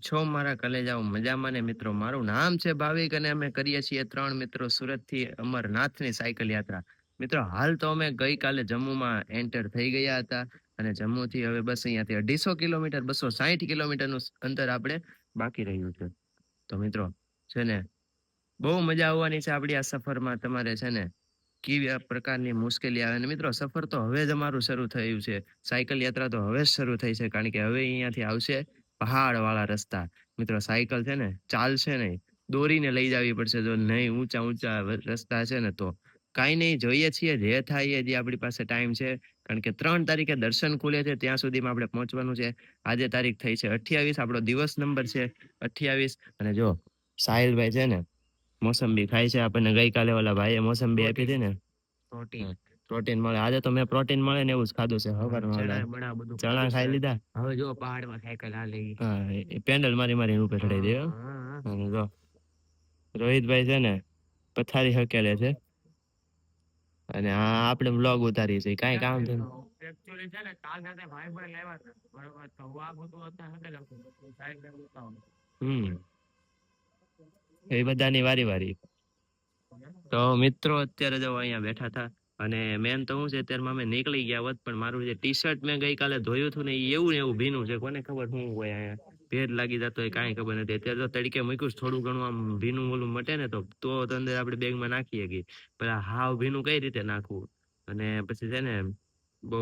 છો મારા કલેજાઓ? મજામાં ને મિત્રો? મારું નામ છે ભાવિક અને અમે કરીએ છીએ ત્રણ મિત્રો સુરતથી અમરનાથની સાયકલ યાત્રા. મિત્રો, હાલ તો અમે ગઈકાલે જમ્મુમાં એન્ટર થઈ ગયા હતા અને જમ્મુથી હવે બસ અહીંયાથી અઢીસો કિલોમીટર, બસો સાહીઠ કિલોમીટરનું અંતર આપણે બાકી રહ્યું છે. તો મિત્રો, છે ને, બહુ મજા આવવાની છે આપણી આ સફરમાં. તમારે છે ને, કેવી પ્રકારની મુશ્કેલી આવે અને મિત્રો, સફર તો હવે જ અમારું શરૂ થયું છે. સાયકલ યાત્રા તો હવે જ શરૂ થઈ છે, કારણ કે હવે અહીંયાથી આવશે પહાડ વાળા રસ્તા. મિત્રો સાયકલ છે ને ચાલશે નહીં દોરીને લઈ જવી પડશે. જો નહીં ઊંચા ઊંચા રસ્તા છે ને તો કાંઈ નહીં જોઈએ છીએ જે થાય જે આપણી પાસે ટાઈમ છે. કારણ કે ત્રણ તારીખે દર્શન ખુલે છે ત્યાં સુધીમાં આપણે પહોંચવાનું છે. આજે તારીખ થઈ છે અઠ્યાવીસ આપણો દિવસ નંબર છે અઠ્યાવીસ. અને જો સાહિલભાઈ છે ને મોસંબી ખાય છે આપણને. ગઈકાલે ઓલા ભાઈએ મોસંબી આપી હતી ને. પ્રોટીન મળે. આજે તો મેં પ્રોટીન મળે ને એવું જ ખાધું છે હવારમાં ચણા ખાઈ લીધા. હવે જો પહાડમાં સાયકલ હાલે. હા પેન્ડલ મારી મારી ઉપર ચડાઈ દે. અને જો રોહિતભાઈ છે ને પથારી હકેલે છે. અને હા આપણે બ્લોગ ઉતારીએ છીએ કાંઈ કામ છે ને. કાલ. બરોબર તો. હમ. એ બધાની વારી વારી. તો મિત્રો અત્યારે જો અહીંયા બેઠા હતા અને મેન તો હું છે, અત્યારમાં અમે નીકળી ગયા હોત, પણ મારું જે ટી શર્ટ મેં ગઈકાલે ધોયું હતું ને એવું એવું ભીનું છે, કોને ખબર શું હોય અહીંયા? ભેજ લાગી જતો હોય, કાંઈ ખબર નથી. અત્યારે તો તડકે મૂક્યું થોડું ઘણું આમ ભીનું ઓલું મટે ને, તો તો અંદર આપણે બેગમાં નાખીએ કે. પેલા હાવ ભીનું કઈ રીતે નાખવું? અને પછી છે ને, બહુ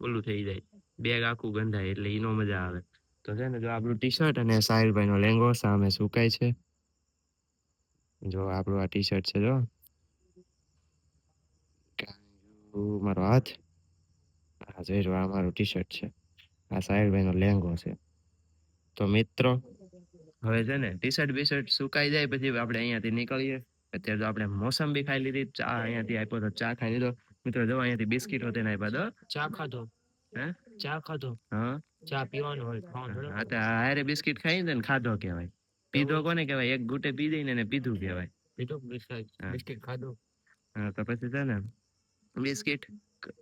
ઓલું થઈ જાય. બેગ આખું ગંધાય, એટલે એનો મજા આવે. તો છે ને, જો આપણું ટી શર્ટ અને સાહિલભાઈ નો લેંગો સામે સુકાય છે. જો આપણું આ ટી શર્ટ છે, જો. મારો હાથ. આ જોઈ આ મારું ટી શર્ટ છે. આ સાહિલભાઈ નો લેંગો છે. તો મિત્રો હવે છે ને ટી શર્ટ બી શર્ટ સુકાઈ જાય પછી આપણે અહીંયાથી નીકળીએ. અત્યારે તો આપણે મોસંબી ખાઈ લીધી ચા અહીંયાથી આપ્યો તો ચા ખાઈ લીધો. મિત્રો જો અહીંયાથી બિસ્કિટ હોતે આપ્યા તો. ચા ખાધો. હે? ચા ખાધો. હા. ચા પીવાનું હોય ખાવાનું. હા તો હારે બિસ્કિટ ખાઈ ને ખાધો કહેવાય. પીધો કોને કહેવાય? એક ગુટે પી દઈને ને પીધું કહેવાય. ખાધો બિસ્કિટ ખાધું. હા તો પછી છે ને બિસ્કિટ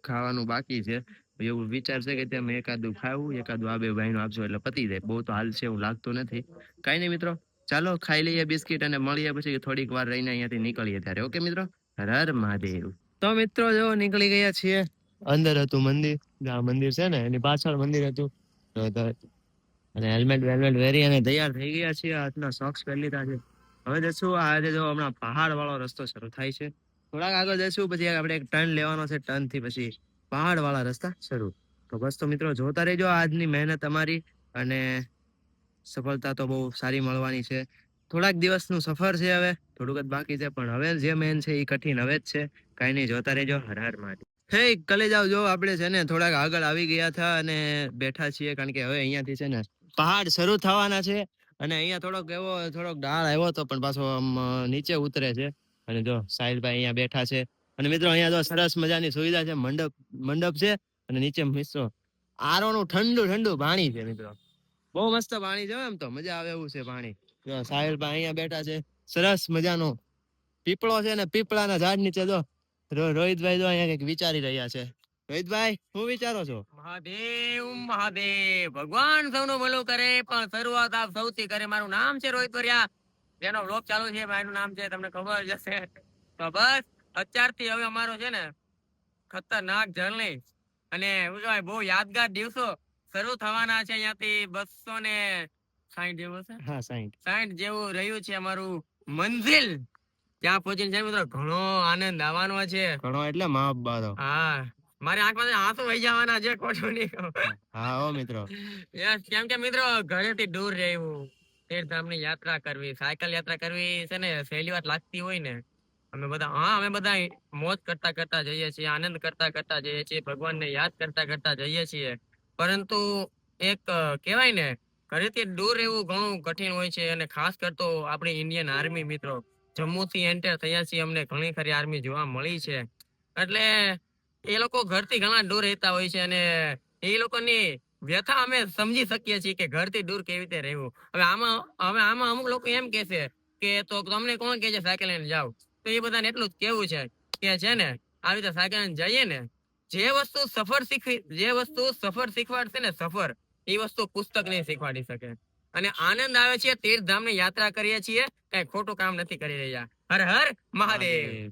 ખાવાનું બાકી છે. એવું વિચાર છે કે તેમ એકાદું ખાવું, એકાદું આ બે ભાઈનું આપજો એટલે પતી જાય. બહુ તો હાલ છે એવું લાગતું નથી. કાંઈ નહીં મિત્રો, ચાલો ખાઈ લઈએ બિસ્કિટ અને મળીએ પછી થોડીક વાર રહીને અહીંયાથી નીકળીએ ત્યારે. ઓકે મિત્રો? હર મહાદેવ. તો મિત્રો જો નીકળી ગયા છીએ. અંદર હતું મંદિર આ મંદિર છે ને, એની પાછળ મંદિર હતું. અને હેલ્મેટ, વેલમેટ પહેરી અને તૈયાર થઈ ગયા છીએ. હાથના સોક્સ પહેરી લીધા છે. હવે જશું આજે જો હમણાં પહાડ વાળો રસ્તો શરૂ થાય છે. થોડાક આગળ જશું પછી આપણે એક ટર્ન લેવાનો છે ટર્નથી પછી પહાડ વાળા રસ્તા શરૂ. તો બસ તો મિત્રો, જોતા રહેજો આજની મહેનત અમારી અને સફળતા તો બહુ સારી મળવાની છે. થોડાક દિવસનું સફર છે હવે, થોડુંક જ બાકી છે, પણ હવે જે મેન છે એ કઠિન હવે જ છે. કાંઈ નહીં, જોતા રહેજો, હર માટે હે, કલે જાવ જો આપણે છે ને થોડાક આગળ આવી ગયા હતા અને બેઠા છીએ, કારણ કે હવે અહીંયાથી છે ને પહાડ શરૂ થવાના છે. અને અહીંયા થોડોક એવો, થોડોક ઢાળ આવ્યો હતો, પણ પાછો આમ નીચે ઉતરે છે. અને જો સાહિલભાઈ અહીંયા બેઠા છે. અને મિત્રો, અહીંયા જો સરસ મજાની સુવિધા છે. મંડપ મંડપ છે અને નીચે મિત્રો, આરોનું ઠંડુ ઠંડુ પાણી છે મિત્રો. બહુ મસ્ત પાણી છે એમ તો. મજા આવે એવું છે પાણી. જો સાહિલભાઈ અહીંયા બેઠા છે. સરસ મજાનો પીપળો છે ને પીપળાના ઝાડ નીચે જો રોહિતભાઈ જો અહીંયા કંઈક વિચારી રહ્યા છે. રોહિતભાઈ, શું વિચારો છો? મહાદેવ મહાદેવ. ભગવાન સૌનું ભલું કરે, પણ શરૂઆત આપ સૌથી કરે. મારું નામ છે રોહિત વરિયા. જેનો વ્લોગ ચાલુ છે ભાઈનું નામ છે તમને ખબર જ હશે તો બસ અત્યારથી હવે અમારો છે ને ખતરનાક જર્ની અને શું કહેવાય બહુ યાદગાર દિવસો શરૂ થવાના છે અહીંયાથી બસો ને સાઈઠ જેવું છે હા સાઈઠ. સાઈઠ જેવું રહ્યું છે અમારું મંઝિલ. ત્યાં પહોંચીને છે મિત્રો ઘણો આનંદ આવવાનો છે. ઘણો એટલે માપ બારો હા. મારી આંખમાંથી આંસુ વહી જવાના છે ખોટું નહીં હા મિત્રો. યસ કેમ કે મિત્રો ઘરેથી દૂર રહેવું. તીર્થધામની યાત્રા કરવી, સાયકલ યાત્રા કરવી છે ને, સહેલી વાત લાગતી હોય ને, અમે બધા, હા, અમે બધા મોજ કરતા કરતા જઈએ છીએ, આનંદ કરતા કરતા જઈએ છીએ, ભગવાનને યાદ કરતા કરતા જઈએ છીએ. પરંતુ એક કહેવાય ને, ઘરેથી દૂર રહેવું ઘણું કઠિન હોય છે અને ખાસ કરતો આપણી ઇન્ડિયન આર્મી મિત્રો. જમ્મુથી એન્ટર થયા છીએ અમને ઘણી ખરી આર્મી જોવા મળી છે. એટલે એ લોકો ઘરથી ઘણા દૂર રહેતા હોય છે અને એ લોકોની વ્યથા અમે સમજી શકીએ છીએ કે ઘરથી દૂર કેવી રીતે રહેવું. હવે આમાં હવે આમાં અમુક લોકો એમ કે છે કે તો તમને કોણ કે છે સાયકલ લઈને જાવ તો એ બધાને એટલું જ કેવું છે કે છે ને, આવી રીતે સાયકલ લઈને જઈએ ને, જે વસ્તુ સફર શીખવી, જે વસ્તુ સફર શીખવાડશે ને સફર, એ વસ્તુ પુસ્તક નહીં શીખવાડી શકે. અને આનંદ આવે છે, તીર્થધામની યાત્રા કરીએ છીએ, કઈ ખોટું કામ નથી કરી રહ્યા. હર હર મહાદેવ.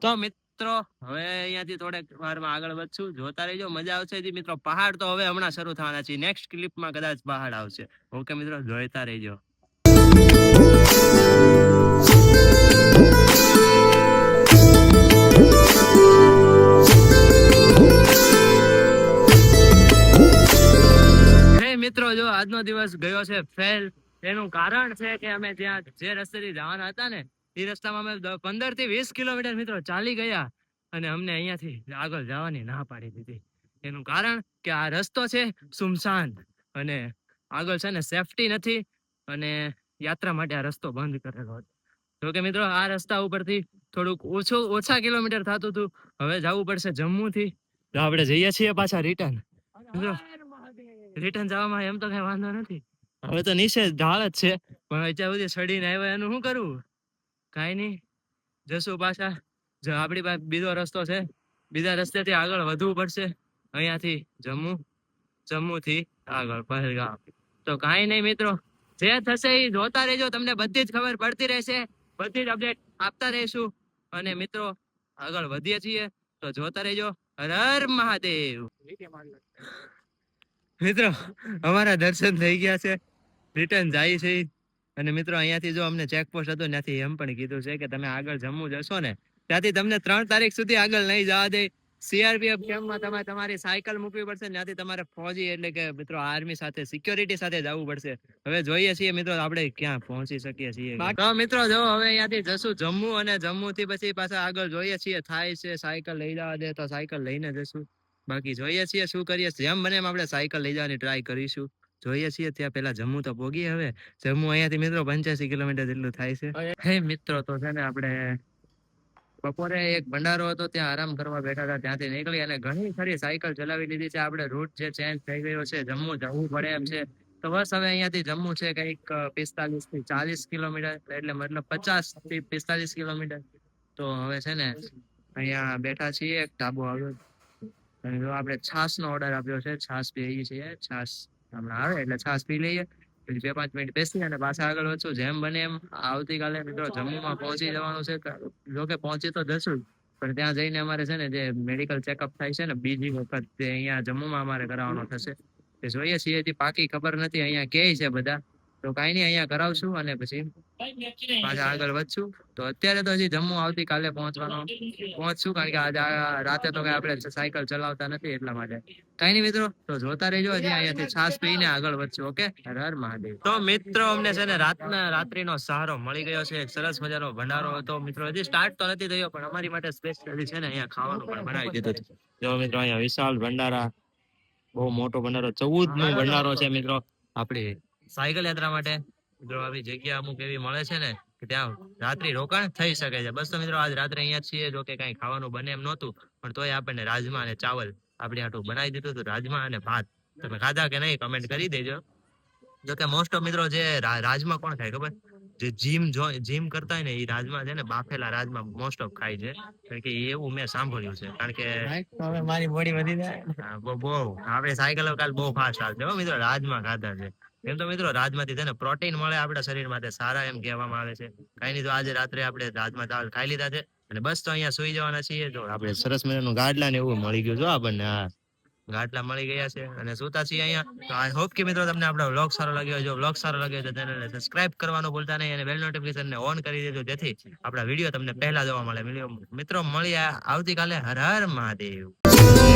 તો મિત્રો હવે અહીંયાથી થોડેક વારમાં આગળ વધશું. જોતા રહેજો, મજા આવશે જી મિત્રો. પહાડ તો હવે હમણાં શરૂ થવાના છે. નેક્સ્ટ ક્લિપમાં કદાચ પહાડ આવશે. ઓકે મિત્રો, જોતા રહેજો. મિત્રો, જો આજનો દિવસ ગયો છે, ફેલ. એનું કારણ છે કે અમે ત્યાં જે રસ્તેથી જવાના હતા ને એ રસ્તામાં અમે પંદરથી વીસ કિલોમીટર મિત્રો ચાલી ગયા અને અમને અહીંયાથી આગળ જવાની ના પાડી દીધી. એનું કારણ કે આ રસ્તો છે સુમસાન અને આગળ છે ને સેફટી નથી અને યાત્રા માટે આ રસ્તો બંધ કરેલો હતો. જોકે મિત્રો આ રસ્તા ઉપરથી થોડુંક ઓછું ઓછા કિલોમીટર થતું હતું. હવે જવું પડશે જમ્મુથી. તો આપણે જઈએ છીએ પાછા રિટર્ન. મિત્રો રિટર્ન જવામાં એમ તો કઈ વાંધો નથી. હવે તો નિશે ઢાળ જ છે. પણ અત્યાર સુધી ચડીને આવ્યા એનું શું કરવું કાંઈ નહીં. જશું પાછા. આપણી પાસે બીજો રસ્તો છે. બીજા રસ્તેથી આગળ વધવું પડશે. અહીંયાથી જમ્મુ, જમ્મુથી આગળ પહેલગામ. તો કાંઈ નહીં મિત્રો. જે થશે એ જોતા રહેજો. તમને બધી જ ખબર પડતી રહેશે. બધી જ અપડેટ આપતા રહીશું. અને મિત્રો, આગળ વધીએ છીએ. તો જોતા રહેજો. હર હર મહાદેવ. મિત્રો, અમારા દર્શન થઈ ગયા છે. રિટર્ન જાય છે. અને મિત્રો અહીંયાથી જો અમને ચેકપોસ્ટ હતો ત્યાંથી એમ પણ કીધું છે કે તમે આગળ જમ્મુ જશો ને ત્યાંથી તમને ત્રણ તારીખ સુધી આગળ નહીં જવા દે. સીઆરપીએફ કેમ્પમાં તમારે તમારી સાયકલ મૂકવી પડશે ત્યાંથી તમારે ફોજી એટલે કે મિત્રો આર્મી સાથે સિક્યોરિટી સાથે જવું પડશે. હવે જોઈએ છીએ મિત્રો આપણે ક્યાં પહોંચી શકીએ છીએ. તો મિત્રો જો હવે અહીંયાથી જશું જમ્મુ અને જમ્મુ થી પછી પાછા આગળ જોઈએ છીએ થાય છે સાયકલ લઈ જવા દે તો સાયકલ લઈને જશું. બાકી જોઈએ છીએ શું કરીએ જેમ બને એમ આપણે સાયકલ લઈ જવાની ટ્રાય કરીશું. જોઈએ છીએ ત્યાં પેલા જમ્મુ તો પોગી હવે. જમ્મુ અહીંયાથી મિત્રો પંચ્યાસી કિલોમીટર જેટલું થાય છે. હે મિત્રો તો છે ને આપણે બપોરે એક ભંડારો હતો ત્યાં આરામ કરવા બેઠા હતા ત્યાંથી નીકળી અને ઘણી ખરી સાયકલ ચલાવી લીધી છે. આપણે રૂટ જે ચેન્જ થઈ ગયો છે જમ્મુ જવું પડે એમ છે. તો બસ હવે અહીંયાથી જમ્મુ છે કંઈક પિસ્તાલીસથી ચાલીસ કિલોમીટર એટલે મતલબ પચાસથી પિસ્તાલીસ કિલોમીટર. તો હવે છે ને અહીંયા બેઠા છીએ એક ઢાબો આવ્યો. જો આપણે છાસ નો ઓર્ડર આપ્યો છે છાસ પીએ છીએ છાસ. હમણાં આવે એટલે છાસ પી લઈએ. પછી બે પાંચ મિનિટ બેસી અને પાછા આગળ વધશું. જેમ બને એમ આવતીકાલે મિત્રો જમ્મુમાં પહોંચી જવાનું છે. જોકે પહોંચી તો જશું પણ ત્યાં જઈને અમારે છે ને જે મેડિકલ ચેકઅપ થાય છે ને, બીજી વખત તે અહીંયા જમ્મુમાં અમારે કરાવવાનો થશે. તે જોઈએ છીએ, હજી પાકી ખબર નથી. અહીંયા કે છે બધા. તો કાંઈ નહીં, અહીંયા કરાવશું અને પછી પાછા આગળ વધશું. તો અત્યારે તો હજી જમ્મુ આવતીકાલે પહોંચવાનો, પહોંચશું. કારણ કે આજે રાતે તો કઈ આપણે સાયકલ ચલાવતા નથી એટલા માટે. કઈ નહીં મિત્રો તો જોતા રહેજો હજી અહીંયાથી છાસ પીને આગળ વધશું ઓકે? હર હર મહાદેવ. તો મિત્રો અમને છે ને રાતના રાત્રિનો સહારો મળી ગયો છે એક સરસ મજાનો ભંડારો હતો. મિત્રો હજી સ્ટાર્ટ તો નથી થયો પણ અમારી માટે સ્પેશિયલી છે ને અહીંયા ખાવાનું પણ બનાવી દીધું છે. જો મિત્રો અહીંયા વિશાળ ભંડારા બહુ મોટો ભંડારો ચૌદ નો ભંડારો છે મિત્રો આપણી સાયકલ યાત્રા માટે. મિત્રો આવી જગ્યા અમુક એવી મળે છે ને કે ત્યાં રાત્રિ રોકાણ થઈ શકે છે. બસ તો મિત્રો આજ રાત્રે અહીંયા છીએ જો કે કઈ ખાવાનું બને એમ નહોતું પણ તોય આપણને રાજમા અને ચાવલ આપણી હાટું બનાવી દીધું હતું રાજમા અને ભાત. તમે ખાધા કે નહીં કમેન્ટ કરી દેજો. જો કે મોસ્ટ ઓફ મિત્રો જે રાજમા કોણ ખાય ખબર? જે જીમ જીમ કરતા હોય ને એ રાજમા છે ને બાફેલા રાજમા મોસ્ટ ઓફ ખાય છે. કારણ કે એવું મેં સાંભળ્યું છે. કારણ કે મારી બોડી વધી જાય. બહુ આપણે સાયકલ કાલ બહુ ફાસ્ટ ચાલશે. હો મિત્રો રાજમા ખાધા છે. એમ તો મિત્રો રાજમાંથી છે ને પ્રોટીન મળે આપણા શરીર માટે સારા એમ કહેવામાં આવે છે. કઈ નહીં તો આજે રાત્રે આપણે રાજમા ચાવલ ખાઈ લીધા છે. અને બસ તો અહીંયા સુઈ જવાના છીએ. તો આપણે સરસ મજાનું ગાડલા ને એવું મળી ગયું. જો આપણને, હા. ગાટલા મળી ગયા છે અને સુતા છીએ અહીંયા. આઈ હોપ કે મિત્રો તમને આપણો વ્લોગ સારો લાગ્યો જો વ્લોગ સારો લાગ્યો તો ચેનલને સબસ્ક્રાઇબ કરવાનું ભૂલતા નહીં અને બેલ નોટિફિકેશન ને ઓન કરી દેજો. જેથી આપણા વીડિયો તમને પહેલા જોવા મળે. મિત્રો, મળીએ આવતીકાલે. હર હર મહાદેવ.